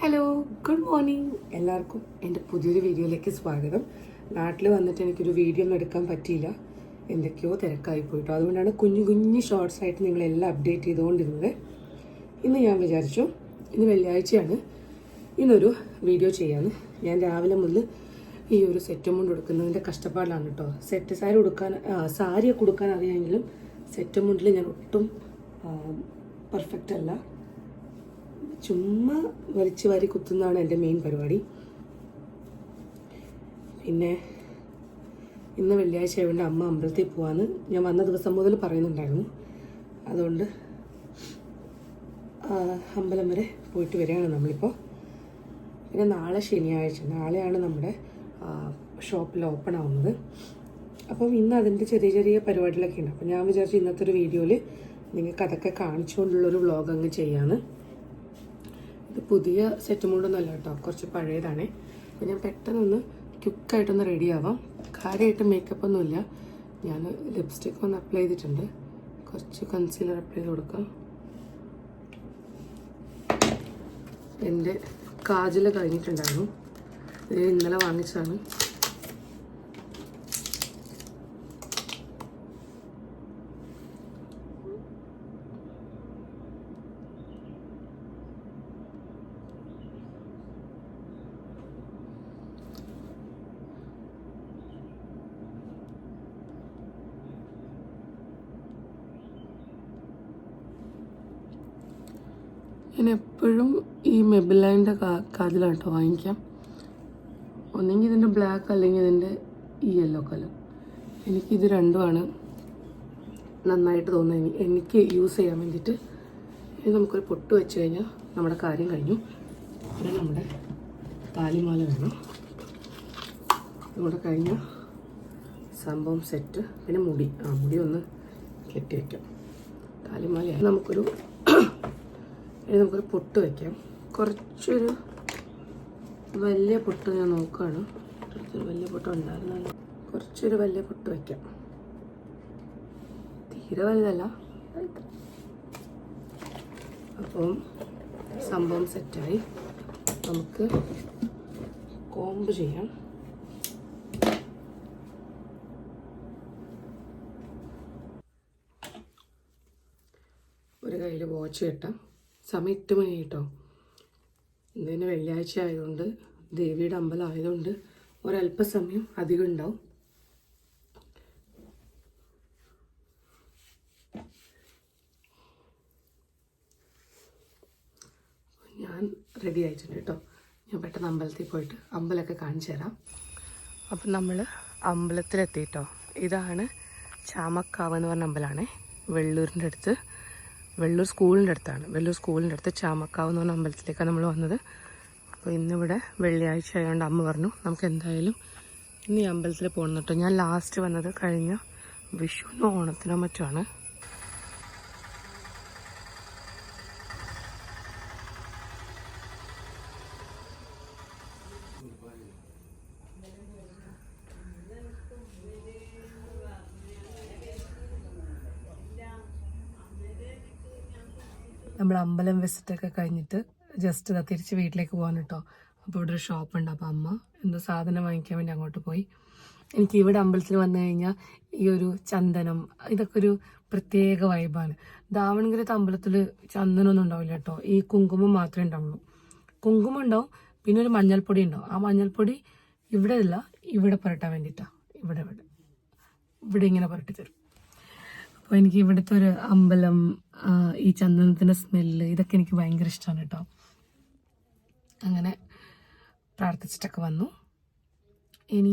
Hello good morning എല്ലാവർക്കും എന്റെ പുതിയൊരു വീഡിയോയിലേക്ക് സ്വാഗതം. നാട്ടിൽ വന്നിട്ട് എനിക്കൊരു വീഡിയോ ഒന്നും എടുക്കാൻ പറ്റിയില്ല. എന്തൊക്കെയോ തിരക്കായി പോയിട്ടോ. അതുകൊണ്ടാണ് കുഞ്ഞു കുഞ്ഞു ഷോർട്സ് ആയിട്ട് നിങ്ങളെല്ലാം അപ്ഡേറ്റ് ചെയ്തുകൊണ്ടിരുന്നത്. ഇന്ന് ഞാൻ വിചാരിച്ചു ഇന്ന് വെള്ളിയാഴ്ചയാണ്. ഇന്നൊരു വീഡിയോ ചെയ്യാമെന്ന് ഞാൻ രാവിലെ മുതൽ ഈ ഒരു സെറ്റും കൊണ്ട് കൊടുക്കുന്നതിന്റെ കഷ്ടപ്പാടാണ് കേട്ടോ സെറ്റ് സാരി കൊടുക്കാൻ സാരിയൊക്കെ കൊടുക്കാൻ അറിയാമെങ്കിലും സെറ്റും മുണ്ടിൽ ഞാൻ ഒട്ടും പെർഫെക്റ്റ് അല്ല. ചുമ്മാ വലിച്ചു വാരി കുത്തുന്നതാണ് എന്റെ മെയിൻ പരിപാടി. പിന്നെ ഇന്ന് വെള്ളിയാഴ്ച ആയതുകൊണ്ട് അമ്മ അമ്പലത്തിൽ പോവാന്ന് ഞാൻ വന്ന ദിവസം മുതൽ പറയുന്നുണ്ടായിരുന്നു. അതുകൊണ്ട് അമ്പലം വരെ പോയിട്ട് വരികയാണ് നമ്മളിപ്പോൾ പിന്നെ നാളെ ശനിയാഴ്ച നാളെയാണ് നമ്മുടെ ഷോപ്പിൽ ഓപ്പൺ ആവുന്നത്. അപ്പം ഇന്ന് അതിന്റെ ചെറിയ ചെറിയ പരിപാടികളൊക്കെ ഉണ്ട്. അപ്പം ഞാൻ വിചാരിച്ചു ഇന്നത്തെ ഒരു വീഡിയോയിൽ നിങ്ങൾക്ക് അതൊക്കെ കാണിച്ചുകൊണ്ടുള്ളൊരു വ്ളോഗ് അങ്ങ് ചെയ്യാമെന്ന് ഇത് പുതിയ സെറ്റ് മൂടൊന്നുമല്ല കേട്ടോ. കുറച്ച് പഴയതാണേ. അപ്പം ഞാൻ പെട്ടെന്നൊന്ന് ക്യുക്കായിട്ടൊന്ന് റെഡി ആവാം. കാര്യമായിട്ട് മേക്കപ്പ് ഒന്നുമില്ല ഞാൻ ലിപ്സ്റ്റിക് ഒന്ന് അപ്ലൈ ചെയ്തിട്ടുണ്ട്. കുറച്ച് കൺസീലർ അപ്ലൈ ചെയ്ത് കൊടുക്കാം. എന്റെ കാജൽ കഴിഞ്ഞിട്ടുണ്ടായിരുന്നു. ഇത് ഇന്നലെ വാങ്ങിച്ചതാണ്. എപ്പോഴും ഈ മെബിലൈന്റെ കാതിലാണ് കേട്ടോ വാങ്ങിക്കാം. ഒന്നെങ്കിൽ ഇതിന്റെ ബ്ലാക്ക് അല്ലെങ്കിൽ ഇതിന്റെ ഈ യെല്ലോ കളർ. എനിക്കിത് രണ്ടുമാണ് നന്നായിട്ട് തോന്നുന്നത്. എനിക്ക് യൂസ് ചെയ്യാൻ വേണ്ടിയിട്ട് ഇനി നമുക്കൊരു പൊട്ട് വെച്ച് കഴിഞ്ഞാൽ നമ്മുടെ കാര്യം കഴിഞ്ഞു. പിന്നെ നമ്മുടെ താലിമാല വേണം. ഇവിടെ കഴിഞ്ഞ സംഭവം സെറ്റ്. പിന്നെ മുടി. ആ മുടി ഒന്ന് കെട്ടി വയ്ക്കാം താലിമാല നമുക്കൊരു ഇനി നമുക്കൊരു പൊട്ട് വയ്ക്കാം കുറച്ചൊരു വലിയ പൊട്ട് ഞാൻ നോക്കുകയാണ്. അടുത്തൊരു വലിയ പൊട്ട് ഉണ്ടായിരുന്നല്ലോ കുറച്ചൊരു വലിയ പൊട്ട് വയ്ക്കാം തീരെ വലുതല്ല. അപ്പം സംഭവം സെറ്റായി. നമുക്ക് കോമ്പ് ചെയ്യാം. ഒരു കയ്യിൽ വാച്ച് കെട്ടാം. സമയം എട്ട് മണി കേട്ടോ. ഇന്ന് തന്നെ വെള്ളിയാഴ്ച ആയതുകൊണ്ട് ദേവിയുടെ അമ്പലം ആയതുകൊണ്ട് ഒരല്പസമയം അധികം ഉണ്ടാവും. ഞാൻ റെഡി ആയിട്ടുണ്ട് കേട്ടോ. ഞാൻ പെട്ടെന്ന് അമ്പലത്തിൽ പോയിട്ട് അമ്പലമൊക്കെ കാണിച്ചു തരാം. അപ്പം നമ്മൾ അമ്പലത്തിലെത്തി കേട്ടോ. ഇതാണ് ചാമക്കാവ് എന്ന് പറഞ്ഞ അമ്പലമാണേ. വെള്ളൂരിന്റെ അടുത്ത്. വെള്ളൂർ സ്കൂളിന്റെ അടുത്താണ്. വെള്ളൂർ സ്കൂളിന്റെ അടുത്ത് ചാമക്കാവ് എന്ന് പറഞ്ഞ അമ്പലത്തിലേക്കാണ് നമ്മൾ വന്നത്. അപ്പോൾ ഇന്നിവിടെ വെള്ളിയാഴ്ച ആയതുകൊണ്ട് അമ്മ പറഞ്ഞു നമുക്ക് എന്തായാലും ഇന്ന് ഈ അമ്പലത്തിൽ പോകണം കേട്ടോ ഞാൻ ലാസ്റ്റ് വന്നത് കഴിഞ്ഞ വിഷുവിനോ ഓണത്തിനോ മറ്റുമാണ് അമ്പലം വിസിറ്റൊക്കെ കഴിഞ്ഞിട്ട് ജസ്റ്റ് ഇതാ തിരിച്ച് വീട്ടിലേക്ക് പോകാൻ കേട്ടോ അപ്പോൾ ഇവിടെ ഒരു ഷോപ്പ് ഉണ്ട് അപ്പോൾ അമ്മ എന്തോ സാധനം വാങ്ങിക്കാൻ വേണ്ടി അങ്ങോട്ട് പോയി. എനിക്ക് ഇവിടെ അമ്പലത്തിൽ വന്നു കഴിഞ്ഞാൽ ഈ ഒരു ചന്ദനം ഇതൊക്കെ ഒരു പ്രത്യേക വൈബാണ് ദാവണഗിരത്തെ അമ്പലത്തിൽ ചന്ദനമൊന്നും ഉണ്ടാവില്ല കേട്ടോ ഈ കുങ്കുമം മാത്രമേ ഉണ്ടാവുള്ളൂ. കുങ്കുമം ഉണ്ടാവും പിന്നെ ഒരു മഞ്ഞൾപ്പൊടി ഉണ്ടാവും. ആ മഞ്ഞൾപ്പൊടി ഇവിടെ അല്ല ഇവിടെ പുരട്ടാൻ വേണ്ടിയിട്ടാണ് ഇവിടെ ഇവിടെ. ഇവിടെ ഇങ്ങനെ പുരട്ടി തരും അപ്പോൾ എനിക്ക് ഇവിടുത്തെ ഒരു അമ്പലം ഈ ചന്ദനത്തിന്റെ സ്മെല്ല് ഇതൊക്കെ എനിക്ക് ഭയങ്കര ഇഷ്ടമാണ് കേട്ടോ അങ്ങനെ പ്രാർത്ഥിച്ചിട്ടൊക്കെ വന്നു. ഇനി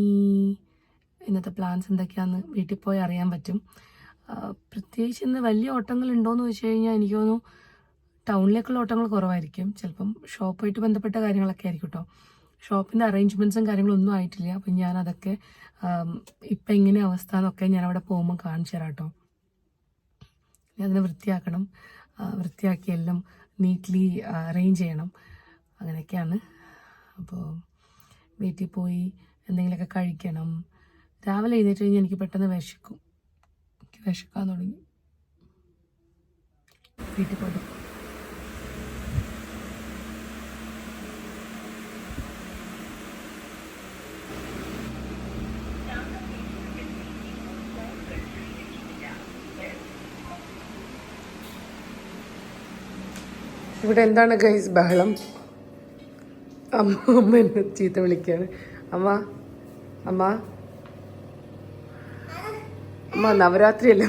ഇന്നത്തെ പ്ലാൻസ് എന്തൊക്കെയാണെന്ന് വീട്ടിൽ പോയി അറിയാൻ പറ്റും. പ്രത്യേകിച്ച് ഇന്ന് വലിയ ഓട്ടങ്ങൾ ഉണ്ടോയെന്ന് ചോദിച്ചു കഴിഞ്ഞാൽ എനിക്ക് തോന്നുന്നു ടൗണിലേക്കുള്ള ഓട്ടങ്ങൾ കുറവായിരിക്കും. ചിലപ്പം ഷോപ്പായിട്ട് ബന്ധപ്പെട്ട കാര്യങ്ങളൊക്കെ ആയിരിക്കും കേട്ടോ ഷോപ്പിന്റെ അറേഞ്ച്മെന്റ്സും കാര്യങ്ങളും ഒന്നും ആയിട്ടില്ല. അപ്പം ഞാൻ അതൊക്കെ ഇപ്പം എങ്ങനെ അവസ്ഥ എന്നൊക്കെ ഞാൻ അവിടെ പോകുമ്പോൾ കാണിച്ചു തരാം കേട്ടോ അതിനെ വൃത്തിയാക്കണം. വൃത്തിയാക്കി എല്ലാം നീറ്റ്ലി അറേഞ്ച് ചെയ്യണം. അങ്ങനെയൊക്കെയാണ്. അപ്പോൾ വീട്ടിൽ പോയി എന്തെങ്കിലുമൊക്കെ കഴിക്കണം. രാവിലെ എഴുന്നേറ്റ് കഴിഞ്ഞാൽ എനിക്ക് പെട്ടെന്ന് വിശക്കും. എനിക്ക് വിശക്കാൻ തുടങ്ങി. വീട്ടിൽ പോയിട്ട് ഇവിടെ എന്താണ് ഗൈസ് ബഹളം. അമ്മ അമ്മ എന്നെ ചീത്ത വിളിക്കാണ്. അമ്മ അമ്മ. അമ്മ നവരാത്രി അല്ല?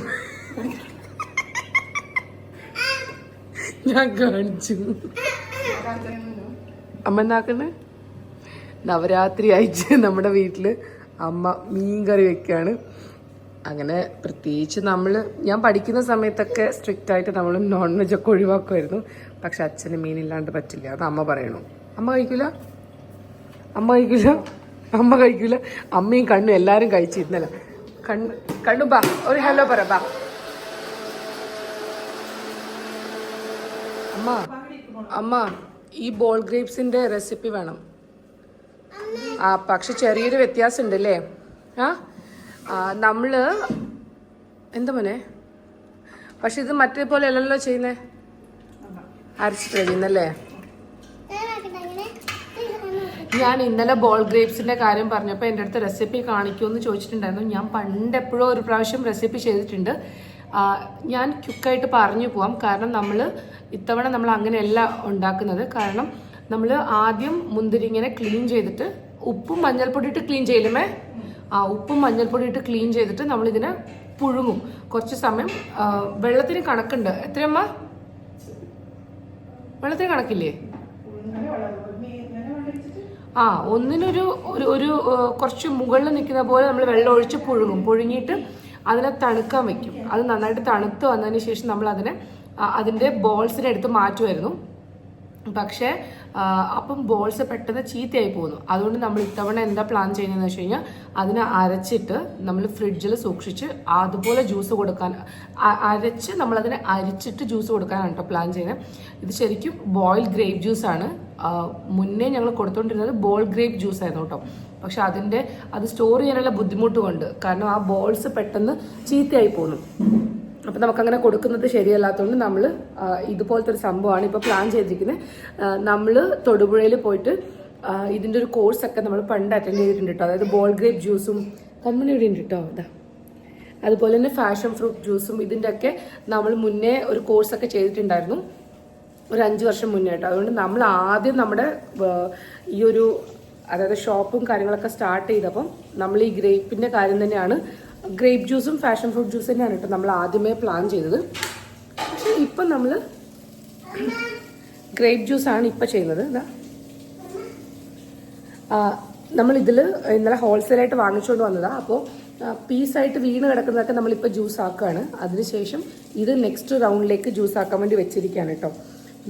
ഞാൻ കാണിച്ചു. അമ്മ എന്താക്കണേ നവരാത്രി അയച്ച് നമ്മുടെ വീട്ടിൽ അമ്മ മീൻ കറി വെക്കുകയാണ് അങ്ങനെ പ്രത്യേകിച്ച് നമ്മൾ ഞാൻ പഠിക്കുന്ന സമയത്തൊക്കെ സ്ട്രിക്റ്റ് ആയിട്ട് നമ്മൾ നോൺ വെജ് ഒക്കെ ഒഴിവാക്കുമായിരുന്നു. പക്ഷെ അച്ഛന് മീനില്ലാണ്ട് പറ്റില്ല. അത് അമ്മ പറയണു. അമ്മ കഴിക്കില്ല അമ്മ കഴിക്കില്ല അമ്മ കഴിക്കില്ല അമ്മയും കണ്ണും എല്ലാവരും കഴിച്ചിരുന്നല്ല. കണ്ണ് കണ്ണു ബാ. ഒരു ഹലോ പറ ബാ. അമ്മ അമ്മ ഈ ബോൾ ഗ്രേപ്സിന്റെ റെസിപ്പി വേണം. ആ പക്ഷെ ചെറിയൊരു വ്യത്യാസം ഉണ്ട് അല്ലേ ആ ആ, നമ്മൾ എന്താ മോനെ? പക്ഷെ ഇത് മറ്റേ പോലെ അല്ലല്ലോ ചെയ്യുന്നേ? അരച്ചിട്ട് കഴിയുന്നല്ലേ? ഞാൻ ഇന്നലെ ബോൾ ഗ്രേപ്സിന്റെ കാര്യം പറഞ്ഞപ്പോൾ എന്റെ അടുത്ത് റെസിപ്പി കാണിക്കുമെന്ന് ചോദിച്ചിട്ടുണ്ടായിരുന്നു. ഞാൻ പണ്ട് എപ്പോഴും ഒരു പ്രാവശ്യം റെസിപ്പി ചെയ്തിട്ടുണ്ട്. ഞാൻ ക്യുക്കായിട്ട് പറഞ്ഞു പോവാം. കാരണം നമ്മൾ ഇത്തവണ നമ്മൾ അങ്ങനെയല്ല ഉണ്ടാക്കുന്നത്. കാരണം നമ്മൾ ആദ്യം മുന്തിരിങ്ങനെ ക്ലീൻ ചെയ്തിട്ട് ഉപ്പും മഞ്ഞൾപ്പൊടി ഇട്ട് ക്ലീൻ ചെയ്യലുമേ? ആ ഉപ്പും മഞ്ഞൾപ്പൊടി ഇട്ട് ക്ലീൻ ചെയ്തിട്ട് നമ്മളിതിനെ പുഴുങ്ങും. കുറച്ച് സമയം വെള്ളത്തിന് കണക്കുണ്ട്. എത്രയമ്മ? വെള്ളത്തിന് കണക്കില്ലേ? ആ ഒന്നിനൊരു ഒരു ഒരു കുറച്ച് മുകളിൽ നിൽക്കുന്ന പോലെ നമ്മൾ വെള്ളം ഒഴിച്ച് പുഴുങ്ങും. പുഴുങ്ങിയിട്ട് അതിനെ തണുക്കാൻ വെക്കും. അത് നന്നായിട്ട് തണുത്ത് വന്നതിന് ശേഷം നമ്മൾ അതിനെ അതിന്റെ ബോൾസിനെ എടുത്ത് മാറ്റുമായിരുന്നു. പക്ഷേ അപ്പം ബോൾസ് പെട്ടെന്ന് ചീത്തയായി പോകുന്നു. അതുകൊണ്ട് നമ്മൾ ഇത്തവണ എന്താ പ്ലാൻ ചെയ്യുന്നതെന്ന് വെച്ച് കഴിഞ്ഞാൽ അതിനെ അരച്ചിട്ട് നമ്മൾ ഫ്രിഡ്ജിൽ സൂക്ഷിച്ച് അതുപോലെ ജ്യൂസ് കൊടുക്കാൻ അരച്ച് നമ്മളതിനെ അരിച്ചിട്ട് ജ്യൂസ് കൊടുക്കാനാണ് കേട്ടോ പ്ലാൻ ചെയ്യുന്നത്. ഇത് ശരിക്കും ബോയിൽ ഗ്രേപ്പ് ജ്യൂസാണ് മുന്നേ ഞങ്ങൾ കൊടുത്തുകൊണ്ടിരുന്നത് ബോൾ ഗ്രേപ്പ് ജ്യൂസ് ആയിരുന്നു കേട്ടോ പക്ഷെ അതിന്റെ അത് സ്റ്റോർ ചെയ്യാനുള്ള ബുദ്ധിമുട്ട് കൊണ്ട് കാരണം ആ ബോൾസ് പെട്ടെന്ന് ചീത്തയായി പോകുന്നു. അപ്പം നമുക്കങ്ങനെ കൊടുക്കുന്നത് ശരിയല്ലാത്തതുകൊണ്ട് നമ്മൾ ഇതുപോലത്തെ ഒരു സംഭവമാണ് ഇപ്പോൾ പ്ലാൻ ചെയ്തിരിക്കുന്നത് നമ്മൾ തൊടുപുഴയിൽ പോയിട്ട് ഇതിന്റെ ഒരു കോഴ്സൊക്കെ നമ്മൾ പണ്ട് അറ്റൻഡ് ചെയ്തിട്ടുണ്ട് കേട്ടോ അതായത് ബോൾ ഗ്രേപ്പ് ജ്യൂസും കൺമണി ഇവിടെ ഉണ്ട് കേട്ടോ അതാ അതുപോലെ തന്നെ ഫാഷൻ ഫ്രൂട്ട് ജ്യൂസും ഇതിന്റെയൊക്കെ നമ്മൾ മുന്നേ ഒരു കോഴ്സൊക്കെ ചെയ്തിട്ടുണ്ടായിരുന്നു. ഒരു അഞ്ച് വർഷം മുന്നേ കേട്ടോ അതുകൊണ്ട് നമ്മൾ ആദ്യം നമ്മുടെ ഈ ഒരു അതായത് ഷോപ്പും കാര്യങ്ങളൊക്കെ സ്റ്റാർട്ട് ചെയ്തപ്പം നമ്മൾ ഈ ഗ്രേപ്പിന്റെ കാര്യം തന്നെയാണ് ഗ്രേപ്പ് ജ്യൂസും ഫാഷൻ ഫ്രൂട്ട് ജ്യൂസ് തന്നെയാണ് കേട്ടോ നമ്മൾ ആദ്യമേ പ്ലാൻ ചെയ്തത്. പക്ഷെ ഇപ്പം നമ്മൾ ഗ്രേപ്പ് ജ്യൂസാണ് ഇപ്പം ചെയ്യുന്നത്. നമ്മൾ ഇതിൽ ഇന്നലെ ഹോൾസെയിലായിട്ട് വാങ്ങിച്ചുകൊണ്ട് വന്നതാണ് അപ്പോൾ പീസായിട്ട് വീണ് കിടക്കുന്നതൊക്കെ നമ്മളിപ്പോൾ ജ്യൂസ് ആക്കുകയാണ് അതിനുശേഷം ഇത് നെക്സ്റ്റ് റൗണ്ടിലേക്ക് ജ്യൂസ് ആക്കാൻ വേണ്ടി വെച്ചിരിക്കുകയാണ് കേട്ടോ.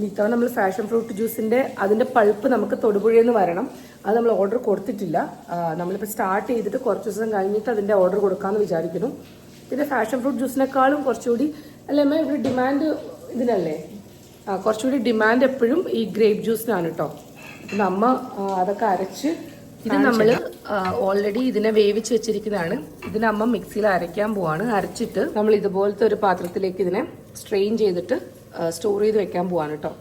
ഇത്തവണ നമ്മൾ ഫാഷൻ ഫ്രൂട്ട് ജ്യൂസിന്റെ അതിന്റെ പൾപ്പ് നമുക്ക് തൊടുപുഴയിൽ നിന്ന് വരണം. അത് നമ്മൾ ഓർഡർ കൊടുത്തിട്ടില്ല. നമ്മളിപ്പോൾ സ്റ്റാർട്ട് ചെയ്തിട്ട് കുറച്ച് ദിവസം കഴിഞ്ഞിട്ട് അതിന്റെ ഓർഡർ കൊടുക്കാമെന്ന് വിചാരിക്കുന്നു. പിന്നെ ഫാഷൻ ഫ്രൂട്ട് ജ്യൂസിനേക്കാളും കുറച്ചുകൂടി അല്ലേ അമ്മ? ഇവിടെ ഡിമാൻഡ് ഇതിനല്ലേ? ആ കുറച്ചുകൂടി ഡിമാൻഡ് എപ്പോഴും ഈ ഗ്രേപ്പ് ജ്യൂസിനാണ് കേട്ടോ അപ്പം നമ്മ അതൊക്കെ അരച്ച് ഇത് നമ്മൾ ഓൾറെഡി ഇതിനെ വേവിച്ച് വെച്ചിരിക്കുന്നതാണ്. ഇതിനമ്മ മിക്സിയിൽ അരയ്ക്കാൻ പോവാണ്. അരച്ചിട്ട് നമ്മൾ ഇതുപോലത്തെ ഒരു പാത്രത്തിലേക്ക് ഇതിനെ സ്ട്രെയിൻ ചെയ്തിട്ട് സ്റ്റോർ ചെയ്ത് വെക്കാൻ പോവാണ് കേട്ടോ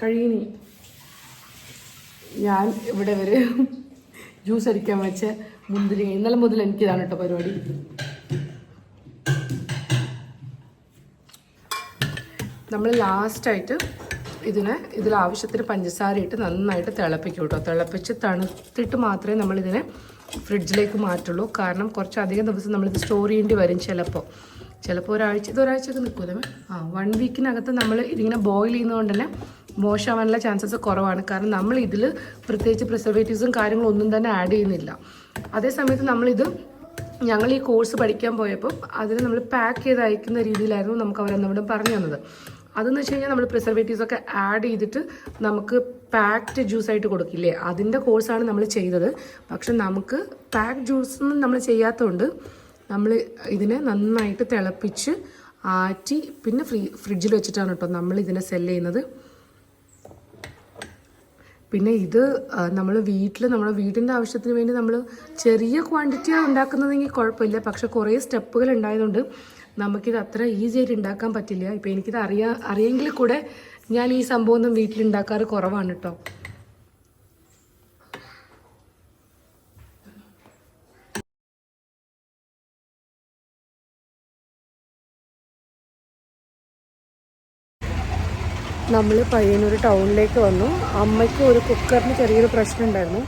കഴിയണി ഞാൻ ഇവിടെ വരെ ജ്യൂസ് അടിക്കാൻ വെച്ച മുന്തിരി ഇന്നലെ മുതൽ എനിക്കിതാണ് കേട്ടോ പരിപാടി. നമ്മൾ ലാസ്റ്റായിട്ട് ഇതിനെ ഇതിൽ ആവശ്യത്തിന് പഞ്ചസാര ഇട്ട് നന്നായിട്ട് തിളപ്പിക്കും കേട്ടോ തിളപ്പിച്ച് തണുത്തിട്ട് മാത്രമേ നമ്മളിതിനെ ഫ്രിഡ്ജിലേക്ക് മാറ്റുള്ളൂ. കാരണം കുറച്ചധികം ദിവസം നമ്മളിത് സ്റ്റോർ ചെയ്യേണ്ടി വരും ചിലപ്പോൾ ചിലപ്പോൾ ഒരാഴ്ച ഇത് ഒരാഴ്ചയൊക്കെ നിൽക്കൂലേ ആ വൺ വീക്കിനകത്ത് നമ്മൾ ഇതിങ്ങനെ ബോയിൽ ചെയ്യുന്നതുകൊണ്ട് തന്നെ മോശമാവാനുള്ള ചാൻസസ് കുറവാണ്. കാരണം നമ്മൾ ഇതിൽ പ്രത്യേകിച്ച് പ്രിസർവേറ്റീവ്സും കാര്യങ്ങളും ഒന്നും തന്നെ ആഡ് ചെയ്യുന്നില്ല. അതേസമയത്ത് നമ്മളിത് ഞങ്ങൾ ഈ കോഴ്സ് പഠിക്കാൻ പോയപ്പോൾ അതിന് നമ്മൾ പാക്ക് ചെയ്ത് അയക്കുന്ന രീതിയിലായിരുന്നു നമുക്ക് അവർ അന്നവിടെ പറഞ്ഞു തന്നത്. അതെന്ന് വെച്ച് കഴിഞ്ഞാൽ നമ്മൾ പ്രിസർവേറ്റീവ്സ് ഒക്കെ ആഡ് ചെയ്തിട്ട് നമുക്ക് പാക്ഡ് ജ്യൂസ് ആയിട്ട് കൊടുക്കില്ലേ? അതിന്റെ കോഴ്സാണ് നമ്മൾ ചെയ്തത്. പക്ഷെ നമുക്ക് പാക്ഡ് ജ്യൂസ് ഒന്നും നമ്മൾ ചെയ്യാത്തതുകൊണ്ട് നമ്മൾ ഇതിനെ നന്നായിട്ട് തിളപ്പിച്ച് ആറ്റി പിന്നെ ഫ്രീ ഫ്രിഡ്ജിൽ വെച്ചിട്ടാണ് കേട്ടോ നമ്മൾ ഇതിനെ സെൽ ചെയ്യുന്നത്. പിന്നെ ഇത് നമ്മൾ വീട്ടിൽ നമ്മുടെ വീടിന്റെ ആവശ്യത്തിന് വേണ്ടി നമ്മൾ ചെറിയ ക്വാണ്ടിറ്റിയാണ് ഉണ്ടാക്കുന്നതെങ്കിൽ കുഴപ്പമില്ല. പക്ഷെ കുറേ സ്റ്റെപ്പുകൾ ഉണ്ടായതുകൊണ്ട് നമുക്കിത് അത്ര ഈസിയായിട്ട് ഉണ്ടാക്കാൻ പറ്റില്ല. ഇപ്പം എനിക്കിത് അറിയാ അറിയെങ്കിൽ കൂടെ ഞാൻ ഈ സംഭവമൊന്നും വീട്ടിലുണ്ടാക്കാറ് കുറവാണ് കേട്ടോ നമ്മൾ പയ്യന്നൂർ ടൗണിലേക്ക് വന്നു. അമ്മയ്ക്ക് ഒരു കുക്കറിന് ചെറിയൊരു പ്രശ്നം ഉണ്ടായിരുന്നു.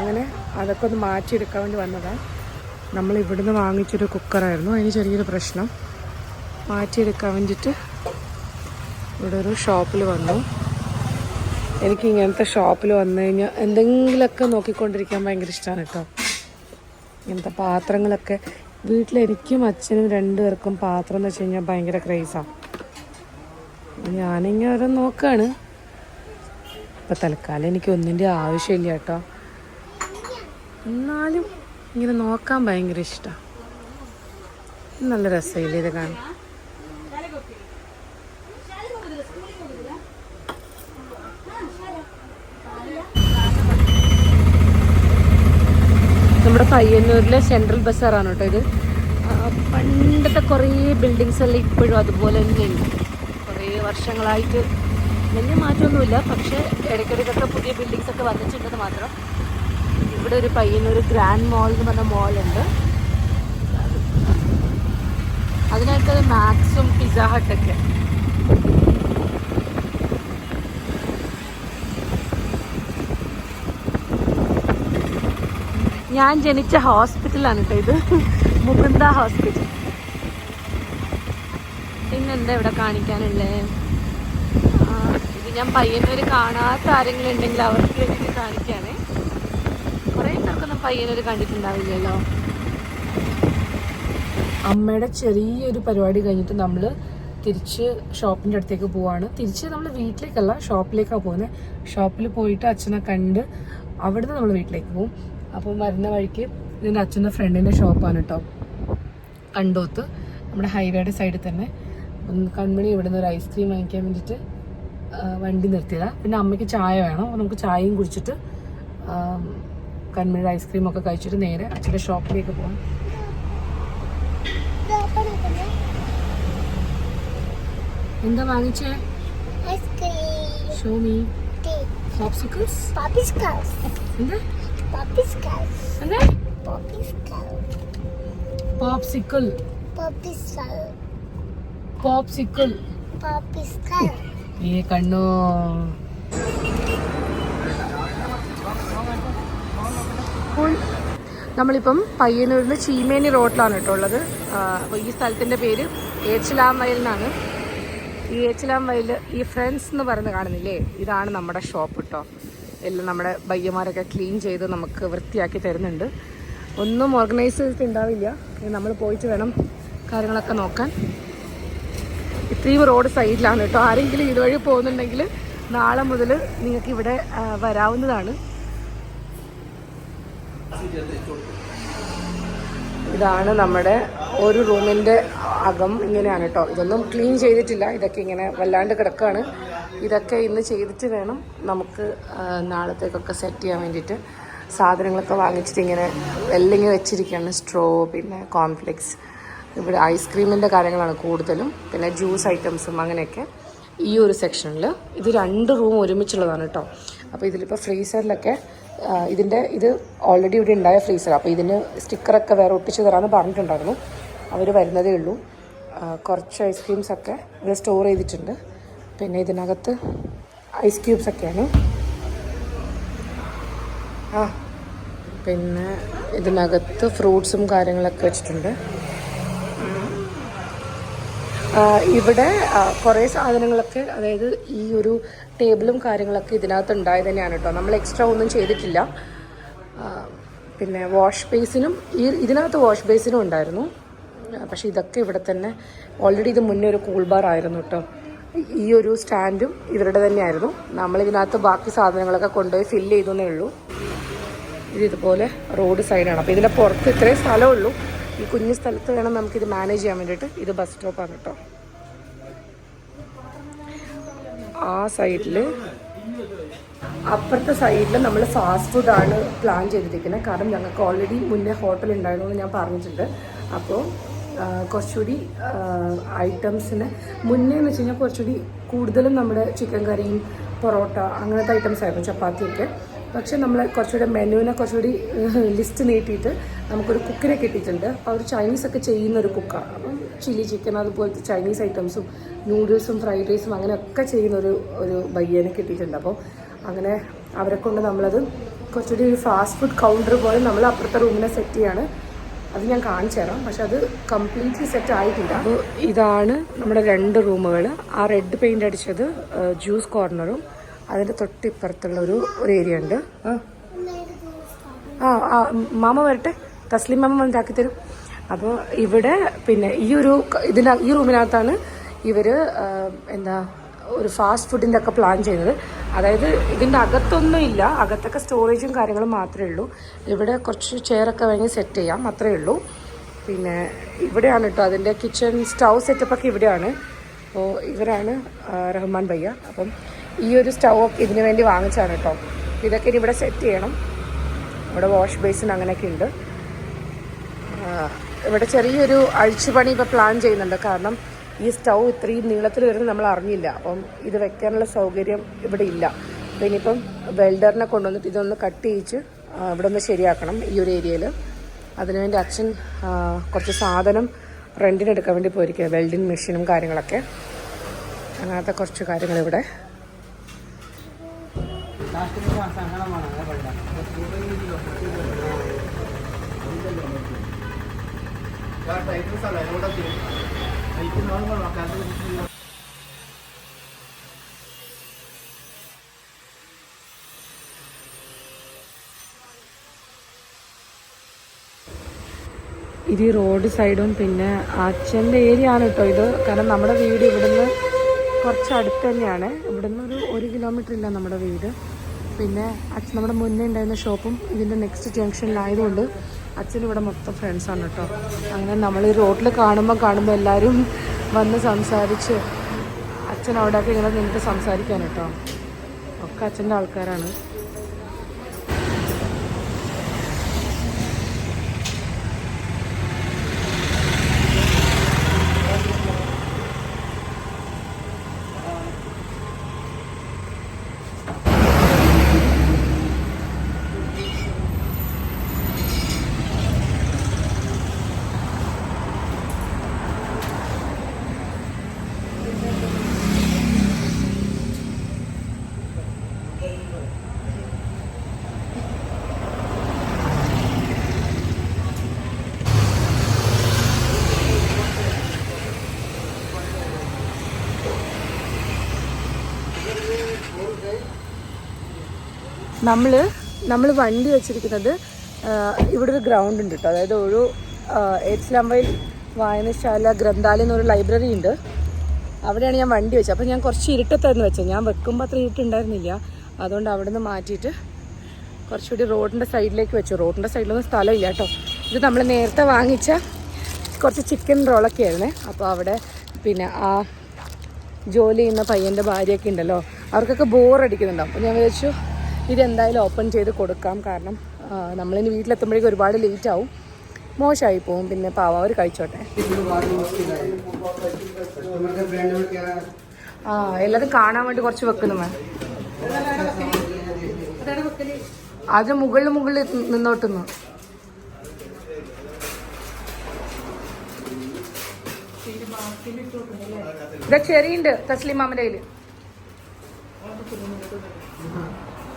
അങ്ങനെ അതൊക്കെ ഒന്ന് മാറ്റിയെടുക്കാൻ വേണ്ടി വന്നതാണ് നമ്മൾ ഇവിടുന്ന് വാങ്ങിച്ചൊരു കുക്കറായിരുന്നു. അതിന് ചെറിയൊരു പ്രശ്നം. മാറ്റിയെടുക്കാൻ വേണ്ടിയിട്ട് ഇവിടെ ഒരു ഷോപ്പിൽ വന്നു. എനിക്ക് ഇങ്ങനത്തെ ഷോപ്പിൽ വന്നു കഴിഞ്ഞാൽ എന്തെങ്കിലുമൊക്കെ നോക്കിക്കൊണ്ടിരിക്കാൻ ഭയങ്കര ഇഷ്ടമാണ് കേട്ടോ. ഇങ്ങനത്തെ പാത്രങ്ങളൊക്കെ വീട്ടിലെനിക്കും അച്ഛനും രണ്ടുപേർക്കും പാത്രം എന്ന് വെച്ച് കഴിഞ്ഞാൽ ഭയങ്കര ക്രേസാണ് ഞാനിങ്ങനെ ഓരോ നോക്കുകയാണ് ഇപ്പം തൽക്കാലം എനിക്ക് ഒന്നിന്റെ ആവശ്യമില്ല കേട്ടോ. എന്നാലും ഇങ്ങനെ നോക്കാൻ ഭയങ്കര ഇഷ്ടമാണ് നല്ല രസമില്ലേ ഇത് കാണാൻ. നമ്മുടെ പയ്യന്നൂരിലെ സെൻട്രൽ ബസ്സാറാണ് കേട്ടോ ഇത്. പണ്ടത്തെ കുറേ ബിൽഡിങ്സ് എല്ലാം ഇപ്പോഴും അതുപോലെ തന്നെയുണ്ട്. കുറേ വർഷങ്ങളായിട്ട് വലിയ മാറ്റമൊന്നുമില്ല. പക്ഷേ ഇടയ്ക്കിടയ്ക്കൊക്കെ പുതിയ ബിൽഡിങ്സ് ഒക്കെ വന്നിട്ടുണ്ടെന്ന് മാത്രം ഇവിടെ ഒരു പയ്യന്നൂർ ഗ്രാൻഡ് മോൾ എന്ന് പറഞ്ഞ മോളുണ്ട് അതിനകത്ത് മാക്സും പിസ്സ ഹട്ടൊക്കെ ഞാൻ ജനിച്ച ഹോസ്പിറ്റലാണ് കേട്ടോ ഇത്. മുകുന്ദ ഹോസ്പിറ്റൽ പിന്നെന്താ ഇവിടെ കാണിക്കാനുള്ളേ? ഇത് ഞാൻ പയ്യന്നൂർ കാണാത്ത ആരെങ്കിലും ഉണ്ടെങ്കിൽ അവർക്ക് വേണ്ടിയിട്ട് കാണിക്കാനേ പയ്യന്നൂര് കണ്ടിട്ടുണ്ടാവില്ലല്ലോ? അമ്മയുടെ ചെറിയൊരു പരിപാടി കഴിഞ്ഞിട്ട് നമ്മൾ തിരിച്ച് ഷോപ്പിന്റെ അടുത്തേക്ക് പോവാണ്. തിരിച്ച് നമ്മൾ വീട്ടിലേക്കല്ല ഷോപ്പിലേക്കാണ് പോകുന്നത് ഷോപ്പിൽ പോയിട്ട് അച്ഛനെ കണ്ട് അവിടുന്ന് നമ്മൾ വീട്ടിലേക്ക് പോകും അപ്പം വരുന്ന വഴിക്ക് ഇതിന്റെ അച്ഛന്റെ ഫ്രണ്ടിന്റെ ഷോപ്പാണ് കേട്ടോ കണ്ടോത്ത് നമ്മുടെ ഹൈവേയുടെ സൈഡിൽ തന്നെ. കൺമണി ഇവിടെ നിന്ന് ഒരു ഐസ്ക്രീം വാങ്ങിക്കാൻ വേണ്ടിയിട്ട് വണ്ടി നിർത്തിയതാണ് പിന്നെ അമ്മയ്ക്ക് ചായ വേണം. അപ്പോൾ നമുക്ക് ചായയും കുടിച്ചിട്ട് ആ, കൺമണിയുടെ ഐസ്ക്രീം ഒക്കെ കഴിച്ചിട്ട് നേരെ അച്ഛന്റെ ഷോപ്പിലേക്ക് പോകാം എന്താ വാങ്ങിച്ചേ Ice cream. Show me Tea. Popsicles cows. എന്താ cows. എന്താ Poppy's cow. Popsicle Poppy's popsicle Poppy's cow. കണ്ണു നമ്മളിപ്പം പയ്യന്നൂരിൽ ചീമേനി റോഡിലാണ് കേട്ടോ ഉള്ളത്. അപ്പോൾ ഈ സ്ഥലത്തിന്റെ പേര് ഏച്ചിലാം വയൽ എന്നാണ് ഈ ഏച്ചിലാം വയൽ ഈ ഫ്രണ്ട്സ് എന്ന് പറയുന്നത് കാണുന്നില്ലേ? ഇതാണ് നമ്മുടെ ഷോപ്പ് കേട്ടോ എല്ലാം നമ്മുടെ ബയ്യന്മാരൊക്കെ ക്ലീൻ ചെയ്ത് നമുക്ക് വൃത്തിയാക്കി തരുന്നുണ്ട്. ഒന്നും ഓർഗനൈസ് ചെയ്തിട്ടുണ്ടാവില്ല. നമ്മൾ പോയിട്ട് വേണം കാര്യങ്ങളൊക്കെ നോക്കാൻ. ഇത്രയും റോഡ് സൈഡിലാണ് കേട്ടോ. ആരെങ്കിലും ഇതുവഴി പോകുന്നുണ്ടെങ്കിൽ നാളെ മുതൽ നിങ്ങൾക്ക് ഇവിടെ വരാവുന്നതാണ്. ഇതാണ് നമ്മുടെ ഒരു റൂമിന്റെ അകം ഇങ്ങനെയാണ് കേട്ടോ ഇതൊന്നും ക്ലീൻ ചെയ്തിട്ടില്ല. ഇതൊക്കെ ഇങ്ങനെ വല്ലാണ്ട് കിടക്കുകയാണ് ഇതൊക്കെ ഇന്ന് ചെയ്തിട്ട് വേണം നമുക്ക് നാളത്തേക്കൊക്കെ സെറ്റ് ചെയ്യാൻ വേണ്ടിയിട്ട്. സാധനങ്ങളൊക്കെ വാങ്ങിച്ചിട്ട് ഇങ്ങനെ വെല്ലിങ് വെച്ചിരിക്കുകയാണ്. സ്ട്രോ പിന്നെ കോംപ്ലെക്സ് ഇവിടെ ഐസ്ക്രീമിന്റെ കാര്യങ്ങളാണ് കൂടുതലും. പിന്നെ ജ്യൂസ് ഐറ്റംസും അങ്ങനെയൊക്കെ. ഈ ഒരു സെക്ഷനിൽ ഇത് രണ്ട് റൂം ഒരുമിച്ചുള്ളതാണ് കേട്ടോ അപ്പോൾ ഇതിലിപ്പോൾ ഫ്രീസറിലൊക്കെ ഇതിന്റെ ഇത് ഓൾറെഡി ഇവിടെ ഉണ്ടായ ഫ്രീസർ അപ്പോൾ ഇതിന് സ്റ്റിക്കറൊക്കെ വേറെ ഒട്ടിച്ച് തരാമെന്ന് പറഞ്ഞിട്ടുണ്ടായിരുന്നു. അവർ വരുന്നതേ ഉള്ളൂ. കുറച്ച് ഐസ്ക്രീംസ് ഒക്കെ ഇവിടെ സ്റ്റോർ ചെയ്തിട്ടുണ്ട്. പിന്നെ ഇതിനകത്ത് ഐസ് ക്യൂബ്സ് ഒക്കെയാണ്. ആ പിന്നെ ഇതിനകത്ത് ഫ്രൂട്ട്സും കാര്യങ്ങളൊക്കെ വെച്ചിട്ടുണ്ട്. ഇവിടെ കുറേ സാധനങ്ങളൊക്കെ അതായത് ഈ ഒരു ടേബിളും കാര്യങ്ങളൊക്കെ ഇതിനകത്ത് ഉണ്ടായത് തന്നെയാണ് കേട്ടോ നമ്മൾ എക്സ്ട്രാ ഒന്നും ചെയ്തിട്ടില്ല. പിന്നെ വാഷ് ബേസിനും ഈ ഇതിനകത്ത് വാഷ് ബേസിനും ഉണ്ടായിരുന്നു. പക്ഷെ ഇതൊക്കെ ഇവിടെ തന്നെ ഓൾറെഡി ഇത് മുന്നേ ഒരു കൂൾ ബാർ ആയിരുന്നു കേട്ടോ ഈ ഒരു സ്റ്റാൻഡും ഇവരുടെ തന്നെയായിരുന്നു. നമ്മളിതിനകത്ത് ബാക്കി സാധനങ്ങളൊക്കെ കൊണ്ടുപോയി ഫില്ല് ചെയ്തെന്നേ ഉള്ളൂ. ഇത് ഇതുപോലെ റോഡ് സൈഡാണ് അപ്പോൾ ഇതിന്റെ പുറത്ത് ഇത്രയും സ്ഥലമേ ഉള്ളൂ. ഈ കുഞ്ഞു സ്ഥലത്ത് വേണം നമുക്കിത് മാനേജ് ചെയ്യാൻ വേണ്ടിയിട്ട്. ഇത് ബസ് സ്റ്റോപ്പാണ് കേട്ടോ ആ സൈഡിൽ അപ്പുറത്തെ സൈഡിൽ നമ്മൾ ഫാസ്റ്റ് ഫുഡാണ് പ്ലാൻ ചെയ്തിരിക്കുന്നത് കാരണം ഞങ്ങൾക്ക് ഓൾറെഡി മുന്നേ ഹോട്ടൽ ഉണ്ടായിരുന്നു എന്ന് ഞാൻ പറഞ്ഞിട്ടുണ്ട്. അപ്പോൾ കുറച്ചുകൂടി ഐറ്റംസിന് മുന്നേ എന്ന് വെച്ച് കഴിഞ്ഞാൽ കുറച്ചുകൂടി കൂടുതലും നമ്മുടെ ചിക്കൻ കറിയും പൊറോട്ട അങ്ങനത്തെ ഐറ്റംസ് ആയിരുന്നു ചപ്പാത്തിയൊക്കെ. പക്ഷെ നമ്മൾ കുറച്ചുകൂടെ മെനുവിനെ കുറച്ചുകൂടി ലിസ്റ്റ് നീട്ടിയിട്ട് നമുക്കൊരു കുക്കിനെ കിട്ടിയിട്ടുണ്ട്. അവർ ചൈനീസ് ഒക്കെ ചെയ്യുന്ന ഒരു കുക്കാണ് അപ്പം ചില്ലി ചിക്കൻ അതുപോലത്തെ ചൈനീസ് ഐറ്റംസും നൂഡിൽസും ഫ്രൈഡ് റൈസും അങ്ങനെയൊക്കെ ചെയ്യുന്ന ഒരു ഒരു ബയ്യനെ കിട്ടിയിട്ടുണ്ട്. അപ്പോൾ അങ്ങനെ അവരെ കൊണ്ട് നമ്മളത് കുറച്ചുകൂടി ഒരു ഫാസ്റ്റ് ഫുഡ് കൗണ്ടർ പോലെ നമ്മൾ അപ്പുറത്തെ റൂമിനെ സെറ്റ് ചെയ്യാണ്. അത് ഞാൻ കാണിച്ചു തരാം. പക്ഷെ അത് കംപ്ലീറ്റ്ലി സെറ്റ് ആയിട്ടില്ല. അപ്പോൾ ഇതാണ് നമ്മുടെ രണ്ട് റൂമുകൾ ആ റെഡ് പെയിന്റ് അടിച്ചത് ജ്യൂസ് കോർണറും അതിന്റെ തൊട്ടിപ്പുറത്തുള്ള ഒരു ഒരു ഏരിയ ഉണ്ട്. ആ. ആ മാമ വരട്ടെ. തസ്ലിം മാമ വന്നിട്ടാക്കി തരും. അപ്പോൾ ഇവിടെ പിന്നെ ഈ ഒരു ഇതിന ഈ റൂമിനകത്താണ് ഇവർ എന്താ ഒരു ഫാസ്റ്റ് ഫുഡിന്റെ ഒക്കെ പ്ലാൻ ചെയ്യുന്നത്. അതായത് ഇതിന്റെ അകത്തൊന്നും ഇല്ല. അകത്തൊക്കെ സ്റ്റോറേജും കാര്യങ്ങളും മാത്രമേ ഉള്ളൂ. ഇവിടെ കുറച്ച് ചെയറൊക്കെ വേണമെങ്കിൽ സെറ്റ് ചെയ്യാം. അത്രേ ഉള്ളൂ. പിന്നെ ഇവിടെയാണ് കേട്ടോ അതിന്റെ കിച്ചൺ സ്റ്റൗ സെറ്റപ്പൊക്കെ ഇവിടെയാണ്. അപ്പോൾ ഇവരാണ് റഹ്മാൻ ഭയ്യ. അപ്പം ഈ ഒരു സ്റ്റൗ ഇതിനു വേണ്ടി വാങ്ങിച്ചാണ് കേട്ടോ. ഇതൊക്കെ ഇനി ഇവിടെ സെറ്റ് ചെയ്യണം. ഇവിടെ വാഷ് ബേസിൻ അങ്ങനെയൊക്കെ ഉണ്ട്. ഇവിടെ ചെറിയൊരു അഴിച്ചുപണി ഇപ്പോൾ പ്ലാൻ ചെയ്യുന്നുണ്ട്. കാരണം ഈ സ്റ്റൗ ഇത്രയും നീളത്തിൽ വരുന്നത് നമ്മൾ അറിഞ്ഞില്ല. അപ്പം ഇത് വെക്കാനുള്ള സൗകര്യം ഇവിടെ ഇല്ല. അപ്പോൾ ഇനിയിപ്പം വെൽഡറിനെ കൊണ്ടുവന്നിട്ട് ഇതൊന്ന് കട്ട് ചെയ്യിച്ച് ഇവിടെ ഒന്ന് ശരിയാക്കണം ഈ ഒരു ഏരിയയിൽ അതിനുവേണ്ടി അച്ഛൻ കുറച്ച് സാധനം റെന്റിന് എടുക്കാൻ വേണ്ടി പോയിരിക്കുക വെൽഡിങ് മെഷീനും കാര്യങ്ങളൊക്കെ. അങ്ങനത്തെ കുറച്ച് കാര്യങ്ങൾ ഇവിടെ ഇത് റോഡ് സൈഡും പിന്നെ അച്ഛന്റെ ഏരിയ ആണ് കേട്ടോ ഇത്. കാരണം നമ്മുടെ വീട് ഇവിടുന്ന് കുറച്ച് അടുത്ത് തന്നെയാണ്. ഇവിടുന്ന് ഒരു ഒരു കിലോമീറ്റർ ഇല്ല നമ്മുടെ വീട്. പിന്നെ അച്ഛൻ നമ്മുടെ മുന്നേ ഉണ്ടായിരുന്ന ഷോപ്പും ഇതിന്റെ നെക്സ്റ്റ് ജംഗ്ഷനിലായതുകൊണ്ട് അച്ഛൻ ഇവിടെ മൊത്തം ഫ്രണ്ട്സാണ് കേട്ടോ അങ്ങനെ നമ്മൾ ഈ റോഡിൽ കാണുമ്പോൾ കാണുമ്പോൾ എല്ലാവരും വന്ന് സംസാരിച്ച് അച്ഛൻ അവിടെയൊക്കെ ഇങ്ങനെ നിന്നിട്ട് സംസാരിക്കാൻ കേട്ടോ ഒക്കെ അച്ഛന്റെ ആൾക്കാരാണ്. നമ്മൾ നമ്മൾ വണ്ടി വെച്ചിരിക്കുന്നത് ഇവിടെ ഒരു ഗ്രൗണ്ട് ഉണ്ട് കേട്ടോ അതായത് ഒരു ഏറ്റ്സ്ലാംവയിൽ വായനശാല ഗ്രന്ഥാലയം എന്നൊരു ലൈബ്രറി ഉണ്ട്. അവിടെയാണ് ഞാൻ വണ്ടി വെച്ചത്. അപ്പോൾ ഞാൻ കുറച്ച് ഇരുട്ടത്തായിരുന്നു വെച്ചത്. ഞാൻ വെക്കുമ്പോൾ അത്ര ഇരുട്ടുണ്ടായിരുന്നില്ല. അതുകൊണ്ട് അവിടെ നിന്ന് മാറ്റിയിട്ട് കുറച്ചുകൂടി റോഡിന്റെ സൈഡിലേക്ക് വെച്ചു. റോഡിന്റെ സൈഡിലൊന്നും സ്ഥലമില്ല കേട്ടോ ഇത് നമ്മൾ നേരത്തെ വാങ്ങിച്ച കുറച്ച് ചിക്കൻ റോളൊക്കെ ആയിരുന്നേ. അപ്പോൾ അവിടെ പിന്നെ ആ ജോലി ചെയ്യുന്ന പയ്യന്റെ ഭാര്യയൊക്കെ ഉണ്ടല്ലോ. അവർക്കൊക്കെ ബോറടിക്കുന്നുണ്ടാവും അപ്പോൾ ഞാൻ വിചാരിച്ചു ഇതെന്തായാലും ഓപ്പൺ ചെയ്ത് കൊടുക്കാം. കാരണം നമ്മളിനി വീട്ടിലെത്തുമ്പോഴേക്കും ഒരുപാട് ലേറ്റ് ആവും. മോശമായി പോവും പിന്നെ പാവ അവർ കഴിച്ചോട്ടെ. ആ എല്ലാതും കാണാൻ വേണ്ടി കുറച്ച് വെക്കുന്നു മാം അത് മുകളിൽ മുകളിൽ നിന്നോട്ടുന്നു. ഇതാ ചെറിയുണ്ട് തസ്ലിം മാമന്റെ കയ്യിൽ.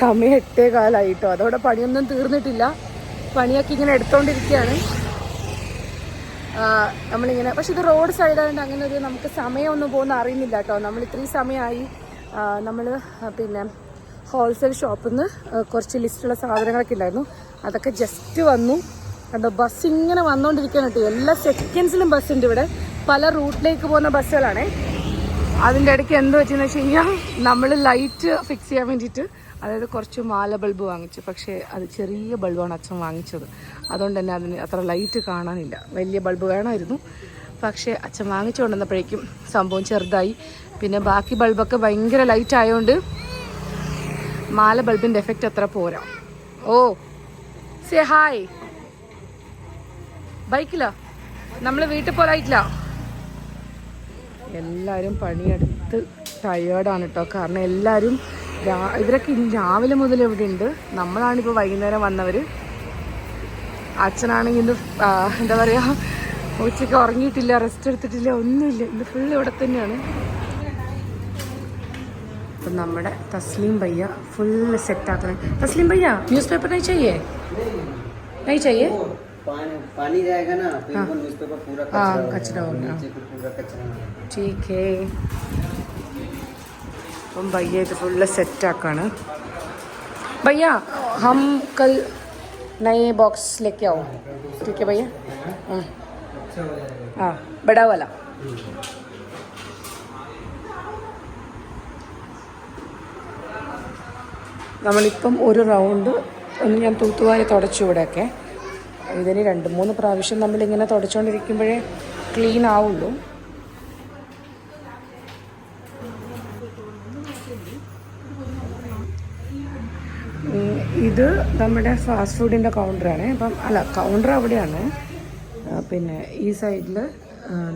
സമയം എട്ടേ കാലായിട്ടോ അതവിടെ പണിയൊന്നും തീർന്നിട്ടില്ല. പണിയൊക്കെ ഇങ്ങനെ എടുത്തോണ്ടിരിക്കുകയാണ് നമ്മളിങ്ങനെ പക്ഷെ ഇത് റോഡ് സൈഡായതുകൊണ്ട് അങ്ങനെ ഒരു നമുക്ക് സമയമൊന്നും പോകുന്ന അറിയുന്നില്ല കേട്ടോ. നമ്മൾ ഇത്രയും സമയമായി. നമ്മൾ പിന്നെ ഹോൾസെയിൽ ഷോപ്പിൽ നിന്ന് കുറച്ച് ലിസ്റ്റുള്ള സാധനങ്ങളൊക്കെ ഉണ്ടായിരുന്നു. അതൊക്കെ ജസ്റ്റ് വന്നു. കണ്ടോ ബസ് ഇങ്ങനെ വന്നുകൊണ്ടിരിക്കുകയാണ് കേട്ടോ. എല്ലാ സെക്കൻഡ്സിലും ബസ് ഉണ്ട് ഇവിടെ. പല റൂട്ടിലേക്ക് പോകുന്ന ബസ്സുകളാണേ. അതിന്റെ ഇടയ്ക്ക് എന്ത് വെച്ചെന്ന് വെച്ച് കഴിഞ്ഞാൽ നമ്മൾ ലൈറ്റ് ഫിക്സ് ചെയ്യാൻ വേണ്ടിയിട്ട് അതായത് കുറച്ച് മാല ബൾബ് വാങ്ങിച്ചു. പക്ഷേ അത് ചെറിയ ബൾബാണ് അച്ഛൻ വാങ്ങിച്ചത്. അതുകൊണ്ട് തന്നെ അതിന് അത്ര ലൈറ്റ് കാണാനില്ല. വലിയ ബൾബ് വേണമായിരുന്നു. പക്ഷേ അച്ഛൻ വാങ്ങിച്ചു കൊണ്ടുവന്നപ്പോഴേക്കും സംഭവം ചെറുതായി. പിന്നെ ബാക്കി ബൾബൊക്കെ ഭയങ്കര ലൈറ്റ് ആയതുകൊണ്ട് മാല ബൾബിന്റെ എഫക്റ്റ് അത്ര പോരാ. ഓ സേ ഹായ് ബൈക്കിലോ? നമ്മൾ വീട്ടിൽ പോലായിട്ടില്ല. എല്ലാവരും പണിയെടുത്ത് ടയേർഡാണ് കേട്ടോ കാരണം എല്ലാവരും ഇവരൊക്കെ രാവിലെ മുതൽ ഇവിടെ ഉണ്ട്. നമ്മളാണിപ്പോൾ വൈകുന്നേരം വന്നവർ അച്ഛനാണെങ്കിൽ ഇന്ന് എന്താ പറയുക ഉച്ചയ്ക്ക് ഉറങ്ങിയിട്ടില്ല റെസ്റ്റ് എടുത്തിട്ടില്ല ഒന്നുമില്ല. ഇന്ന് ഫുൾ ഇവിടെ തന്നെയാണ്. അപ്പം നമ്മുടെ തസ്ലീം ഭയ്യ ഫുൾ സെറ്റാക്കണം തസ്ലീം ഭയ്യ ന്യൂസ് പേപ്പർ നയിച്ചയ്യേ നയിച്ചയ്യേ पानी पानी जाएगा ना फिर वो न्यूज़पेपर पूरा हाँ, कचरा हो कचरा हो जाएगा। गया। नीचे को पूरा कचरा हो जाएगा। ठीक है അപ്പം ഭയ്യ ഇത് ഫുള്ള് സെറ്റാക്കാണ് भैया हम कल नए बॉक्स लेके आओ ठीक है भैया हम्म। हाँ बड़ा वाला നമ്മളിപ്പം ഒരു റൗണ്ട് ഒന്ന് ഞാൻ തൂത്തുവാരി തുടച്ചു ഇവിടെയൊക്കെ ഇതിന് രണ്ട് മൂന്ന് പ്രാവശ്യം നമ്മൾ ഇങ്ങനെ തുടച്ചുകൊണ്ടിരിക്കുമ്പോഴേ ക്ലീൻ ആവുള്ളൂ ഇത് നമ്മുടെ ഫാസ്റ്റ് ഫുഡിന്റെ കൗണ്ടറാണ് അപ്പം അല്ല കൗണ്ടർ അവിടെയാണ്. പിന്നെ ഈ സൈഡിൽ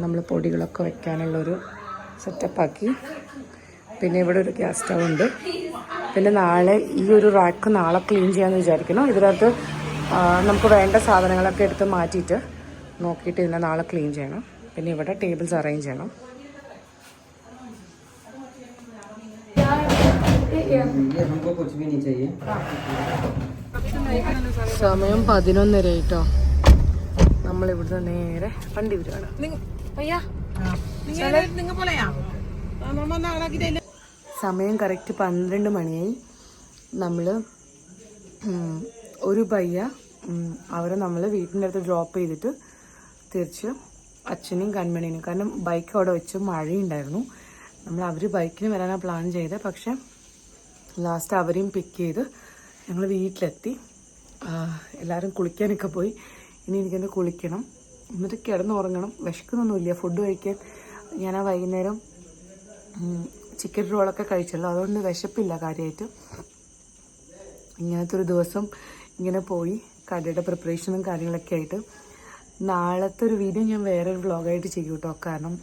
നമ്മൾ പൊടികളൊക്കെ വെക്കാനുള്ളൊരു സെറ്റപ്പാക്കി പിന്നെ ഇവിടെ ഒരു ഗ്യാസ് സ്റ്റവ് ഉണ്ട്. പിന്നെ നാളെ ഈ ഒരു റാക്ക് നാളെ ക്ലീൻ ചെയ്യാമെന്ന് വിചാരിക്കണം ഇതിനകത്ത് നമുക്ക് വേണ്ട സാധനങ്ങളൊക്കെ എടുത്ത് മാറ്റിയിട്ട് നോക്കിയിട്ട് ഇതിനെ നാളെ ക്ലീൻ ചെയ്യണം. പിന്നെ ഇവിടെ ടേബിൾസ് അറേഞ്ച് ചെയ്യണം. സമയം പതിനൊന്നര ആയിട്ടോ. നമ്മളിവിടുന്ന് നേരെ വണ്ടി വരുവാണ് സമയം കറക്റ്റ് പന്ത്രണ്ട് മണിയായി. നമ്മൾ ഒരു പയ്യ അവരെ നമ്മൾ വീട്ടിന്റെ അടുത്ത് ഡ്രോപ്പ് ചെയ്തിട്ട് തിരിച്ച് അച്ഛനെയും കൺമണിനെയും കാരണം ബൈക്ക് അവിടെ വെച്ച് മഴയുണ്ടായിരുന്നു. നമ്മൾ അവർ ബൈക്കിന് വരാനാണ് പ്ലാൻ ചെയ്തത് പക്ഷെ ലാസ്റ്റ് അവരെയും പിക്ക് ചെയ്ത് ഞങ്ങൾ വീട്ടിലെത്തി. എല്ലാവരും കുളിക്കാനൊക്കെ പോയി. ഇനി എനിക്കൊന്ന് കുളിക്കണം. എന്നിട്ട് കിടന്നുറങ്ങണം. വിശക്കുന്നൊന്നുമില്ല ഫുഡ് കഴിക്കാൻ. ഞാൻ ആ വൈകുന്നേരം ചിക്കൻ റോളൊക്കെ കഴിച്ചല്ലോ. അതുകൊണ്ട് വിശപ്പില്ല കാര്യമായിട്ട് ഇങ്ങനത്തെ ഒരു ദിവസം ഇങ്ങനെ പോയി കടയുടെ പ്രിപ്പറേഷനും കാര്യങ്ങളൊക്കെ ആയിട്ട്. നാളത്തെ ഒരു വീഡിയോ ഞാൻ വേറൊരു വ്ളോഗായിട്ട് ചെയ്യും കേട്ടോ കാരണം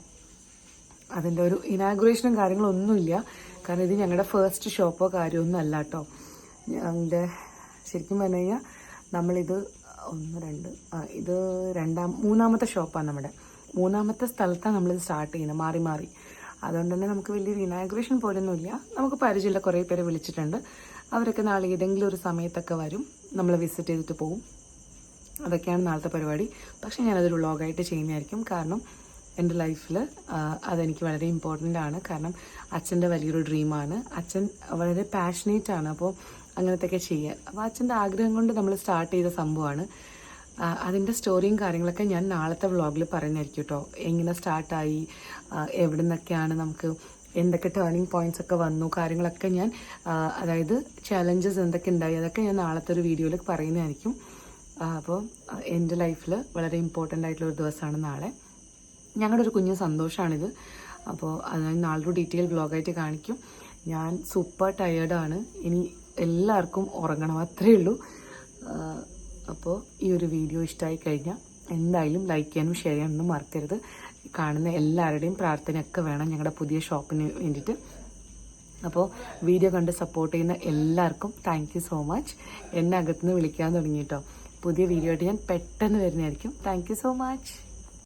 അതിന്റെ ഒരു ഇനാഗുറേഷനും കാര്യങ്ങളൊന്നുമില്ല. കാരണം ഇത് ഞങ്ങളുടെ ഫസ്റ്റ് ഷോപ്പോ കാര്യമൊന്നും അല്ല കേട്ടോ ഞങ്ങളുടെ ശരിക്കും പറഞ്ഞു കഴിഞ്ഞാൽ നമ്മളിത് ഒന്ന് രണ്ട് ഇത് രണ്ടാം മൂന്നാമത്തെ ഷോപ്പാണ് നമ്മുടെ. മൂന്നാമത്തെ സ്ഥലത്താണ് നമ്മളിത് സ്റ്റാർട്ട് ചെയ്യുന്നത് മാറി മാറി. അതുകൊണ്ട് തന്നെ നമുക്ക് വലിയൊരു ഇനാഗുറേഷൻ പോലൊന്നുമില്ല. നമുക്ക് പരിചയമുള്ള കുറേ പേരെ വിളിച്ചിട്ടുണ്ട്. അവരൊക്കെ നാളെ ഏതെങ്കിലും ഒരു സമയത്തൊക്കെ വരും. നമ്മൾ വിസിറ്റ് ചെയ്തിട്ട് പോകും അതൊക്കെയാണ് നാളത്തെ പരിപാടി. പക്ഷേ ഞാനതൊരു വ്ളോഗായിട്ട് ചെയ്യുന്നതായിരിക്കും. കാരണം എന്റെ ലൈഫിൽ അതെനിക്ക് വളരെ ഇമ്പോർട്ടന്റ് ആണ്. കാരണം അച്ഛന്റെ വലിയൊരു ഡ്രീമാണ് അച്ഛൻ വളരെ പാഷനേറ്റ് ആണ്. അപ്പോൾ അങ്ങനത്തെയൊക്കെ ചെയ്യുക അപ്പോൾ അച്ഛന്റെ ആഗ്രഹം കൊണ്ട് നമ്മൾ സ്റ്റാർട്ട് ചെയ്ത സംഭവമാണ്. അതിന്റെ സ്റ്റോറിയും കാര്യങ്ങളൊക്കെ ഞാൻ നാളത്തെ വ്ളോഗിൽ പറയുന്നതായിരിക്കും കേട്ടോ എങ്ങനെ സ്റ്റാർട്ടായി എവിടെ നിന്നൊക്കെയാണ് നമുക്ക് എന്തൊക്കെ ടേണിംഗ് പോയിന്റ്സ് ഒക്കെ വന്നു കാര്യങ്ങളൊക്കെ ഞാൻ അതായത് ചാലഞ്ചസ് എന്തൊക്കെ ഉണ്ടായി അതൊക്കെ ഞാൻ നാളത്തെ ഒരു വീഡിയോയിൽ പറയുന്നതായിരിക്കും. അപ്പോൾ എന്റെ ലൈഫിൽ വളരെ ഇമ്പോർട്ടന്റ് ആയിട്ടുള്ള ഒരു ദിവസമാണ് നാളെ. ഞങ്ങളുടെ ഒരു കുഞ്ഞു സന്തോഷമാണിത് അപ്പോൾ അത് ഞാൻ നാളൊരു ഡീറ്റെയിൽ ബ്ലോഗായിട്ട് കാണിക്കും. ഞാൻ സൂപ്പർ ടയേർഡാണ് ഇനി എല്ലാവർക്കും ഉറങ്ങണം അത്രയേ ഉള്ളൂ. അപ്പോൾ ഈ ഒരു വീഡിയോ ഇഷ്ടമായി കഴിഞ്ഞാൽ എന്തായാലും ലൈക്ക് ചെയ്യാനും ഷെയർ ചെയ്യാനൊന്നും മറക്കരുത്. കാണുന്ന എല്ലാവരുടെയും പ്രാർത്ഥനയൊക്കെ വേണം ഞങ്ങളുടെ പുതിയ ഷോപ്പിന് വേണ്ടിയിട്ട്. അപ്പോൾ വീഡിയോ കണ്ട് സപ്പോർട്ട് ചെയ്യുന്ന എല്ലാവർക്കും താങ്ക് സോ മച്ച് എന്നെ അകത്തുനിന്ന് വിളിക്കാൻ തുടങ്ങി കേട്ടോ പുതിയ വീഡിയോ ആയിട്ട് ഞാൻ പെട്ടെന്ന് വരുന്നതായിരിക്കും. Thank so much